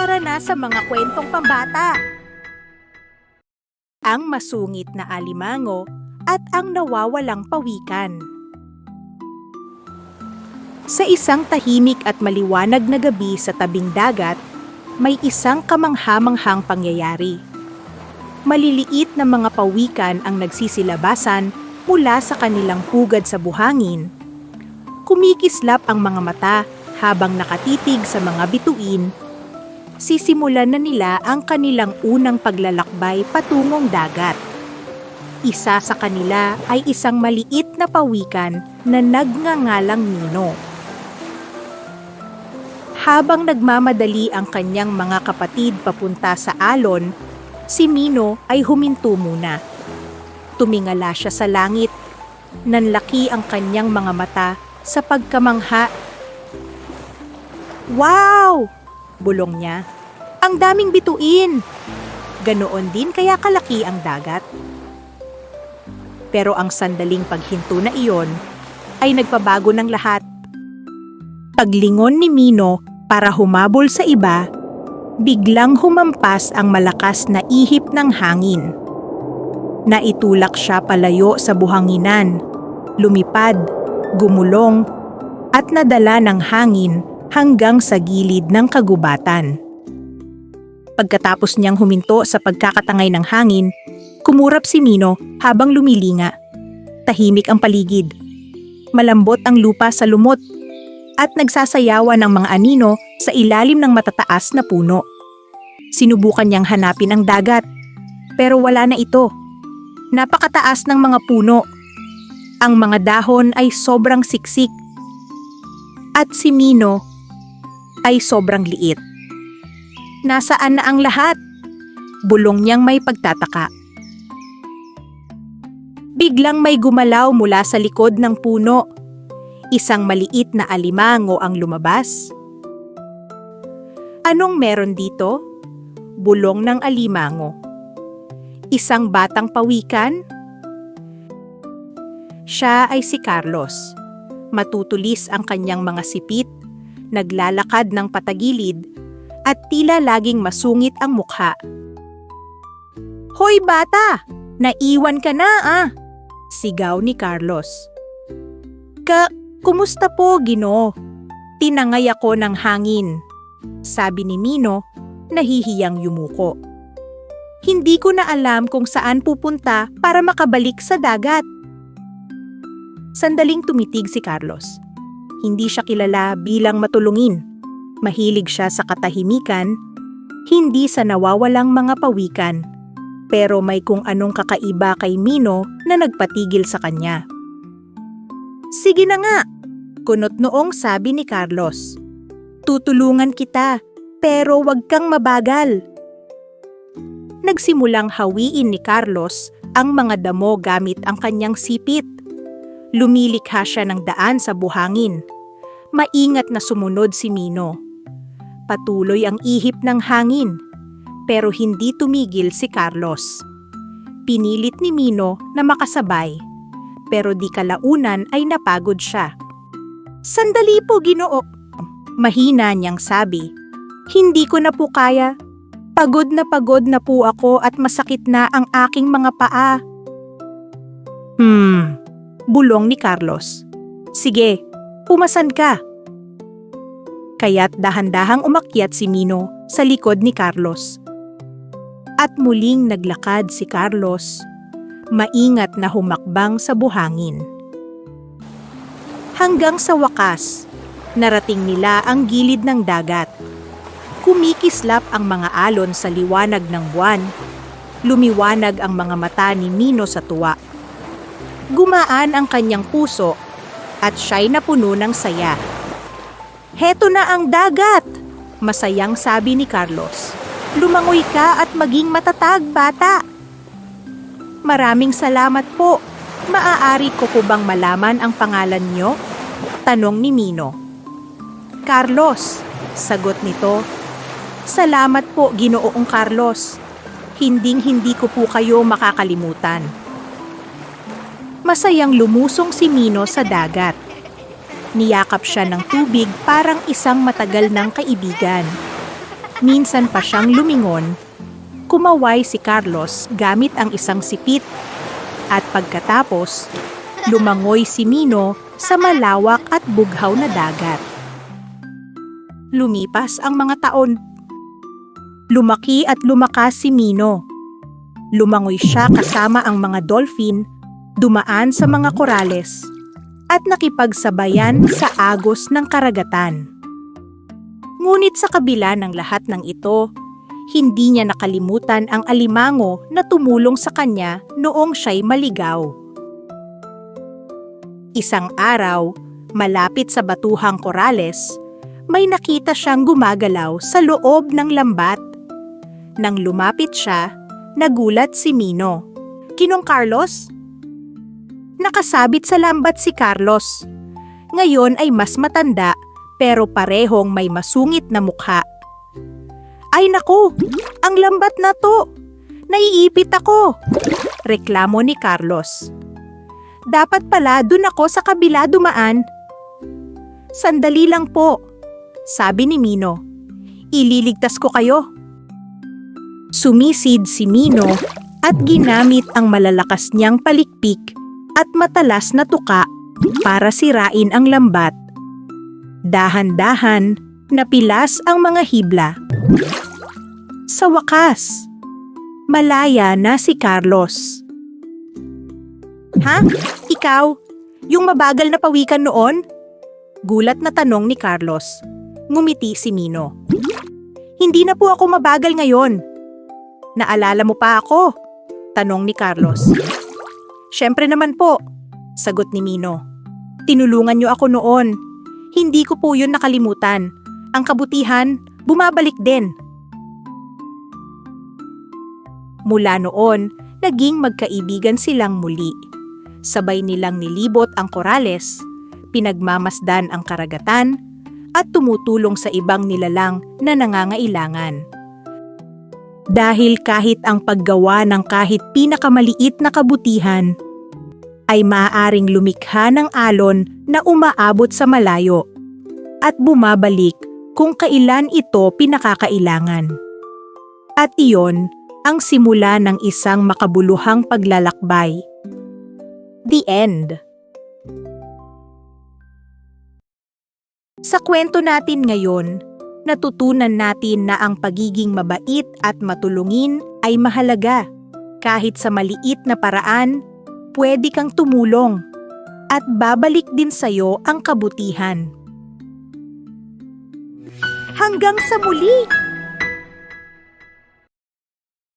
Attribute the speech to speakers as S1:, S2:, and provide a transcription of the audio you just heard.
S1: Tara na sa mga kwentong pambata. Ang masungit na alimango at ang nawawalang pawikan. Sa isang tahimik at maliwanag na gabi sa tabing dagat, may isang kamanghamanghang pangyayari. Maliliit na mga pawikan ang nagsisilabasan mula sa kanilang pugad sa buhangin. Kumikislap ang mga mata habang nakatitig sa mga bituin. Sisimulan na nila ang kanilang unang paglalakbay patungong dagat. Isa sa kanila ay isang maliit na pawikan na nagngangalang Nino. Habang nagmamadali ang kanyang mga kapatid papunta sa alon, si Mino ay huminto muna. Tumingala siya sa langit. Nanlaki ang kanyang mga mata sa pagkamangha. Wow! Bulong niya. Ang daming bituin! Ganoon din kaya kalaki ang dagat. Pero ang sandaling paghinto na iyon ay nagpabago ng lahat. Paglingon ni Mino para humabol sa iba, biglang humampas ang malakas na ihip ng hangin. Naitulak siya palayo sa buhanginan, lumipad, gumulong, at nadala ng hangin hanggang sa gilid ng kagubatan. Pagkatapos niyang huminto sa pagkakatangay ng hangin, kumurap si Mino habang lumilinga. Tahimik ang paligid. Malambot ang lupa sa lumot at nagsasayawan ng mga anino sa ilalim ng matataas na puno. Sinubukan niyang hanapin ang dagat, pero wala na ito. Napakataas ng mga puno. Ang mga dahon ay sobrang siksik. At si Mino ay sobrang liit. Nasaan na ang lahat? Bulong niyang may pagtataka. Biglang may gumalaw mula sa likod ng puno isang maliit na alimango ang lumabas. Anong meron dito? Bulong ng alimango. Isang batang pawikan? Siya ay si Carlos. Matutulis ang kanyang mga sipit, naglalakad ng patagilid, at tila laging masungit ang mukha. Hoy bata! Naiwan ka na ah! Sigaw ni Carlos. Ka, Kumusta po, Gino? Tinangay ako ng hangin. Sabi ni Mino, nahihiyang yumuko. Hindi ko na alam kung saan pupunta para makabalik sa dagat. Sandaling tumitig si Carlos. Hindi siya kilala bilang matulungin. Mahilig siya sa katahimikan, hindi sa nawawalang mga pawikan. Pero may kung anong kakaiba kay Mino na nagpatigil sa kanya. Sige na nga, kunot noong sabi ni Carlos. Tutulungan kita, pero wag kang mabagal. Nagsimulang hawiin ni Carlos ang mga damo gamit ang kanyang sipit. Lumilikha siya ng daan sa buhangin. Maingat na sumunod si Mino. Patuloy ang ihip ng hangin, pero hindi tumigil si Carlos. Pinilit ni Mino na makasabay pero di kalaunan ay napagod siya. Sandali po, ginoo. Mahina niyang sabi. Hindi ko na po kaya. Pagod na pagod na po ako at masakit na ang aking mga paa. Hmm, bulong ni Carlos. Sige, pumasan ka. Kaya't dahan-dahang umakyat si Mino sa likod ni Carlos. At muling naglakad si Carlos maingat na humakbang sa buhangin. Hanggang sa wakas, narating nila ang gilid ng dagat. Kumikislap ang mga alon sa liwanag ng buwan. Lumiwanag ang mga mata ni Mino sa tuwa. Gumaan ang kanyang puso at siya'y napuno ng saya. Heto na ang dagat! Masayang sabi ni Carlos. Lumangoy ka at maging matatag, bata! Maraming salamat po. Maaari ko po bang malaman ang pangalan niyo? Tanong ni Mino. Carlos, sagot nito. Salamat po, Ginoong Carlos. Hinding-hindi ko po kayo makakalimutan. Masayang lumusong si Mino sa dagat. Niyakap siya ng tubig parang isang matagal ng kaibigan. minsan pa siyang lumingon, kumaway si Carlos gamit ang isang sipit at pagkatapos, lumangoy si Mino sa malawak at bughaw na dagat. Lumipas ang mga taon. Lumaki at lumakas si Mino. Lumangoy siya kasama ang mga dolphin, dumaan sa mga korales, at nakipagsabayan sa agos ng karagatan. Ngunit sa kabila ng lahat ng ito, hindi niya nakalimutan ang alimango na tumulong sa kanya noong siya'y maligaw. Isang araw, malapit sa batuhang korales, may nakita siyang gumagalaw sa loob ng lambat. Nang lumapit siya, nagulat si Mino. Kinong Carlos? Nakasabit sa lambat si Carlos. Ngayon ay mas matanda pero parehong may masungit na mukha. Ay naku, ang lambat na to. Naiipit ako. Reklamo ni Carlos. Dapat pala dun ako sa kabila dumaan. Sandali lang po, sabi ni Mino. Ililigtas ko kayo. Sumisid si Mino at ginamit ang malalakas niyang palikpik at matalas na tuka para sirain ang lambat. Dahan-dahan, napilas ang mga hibla. Sa wakas, malaya na si Carlos. Ha? Ikaw? Yung mabagal na pawikan noon? Gulat na tanong ni Carlos. Ngumiti si Mino. Hindi na po ako mabagal ngayon. Naalala mo pa ako? Tanong ni Carlos. Siyempre naman po, sagot ni Mino. Tinulungan niyo ako noon. Hindi ko po yun nakalimutan. Ang kabutihan, bumabalik din. Mula noon, naging magkaibigan silang muli. Sabay nilang nilibot ang korales, pinagmamasdan ang karagatan, at tumutulong sa ibang nilalang na nangangailangan. Dahil kahit ang paggawa ng kahit pinakamaliit na kabutihan ay maaaring lumikha ng alon na umaabot sa malayo at bumabalik kung kailan ito pinakakailangan. At iyon ang simula ng isang makabuluhang paglalakbay. The End Sa kwento natin ngayon, natutunan natin na ang pagiging mabait at matulungin ay mahalaga. Kahit sa maliit na paraan, pwede kang tumulong at babalik din sa'yo ang kabutihan. Hanggang sa muli!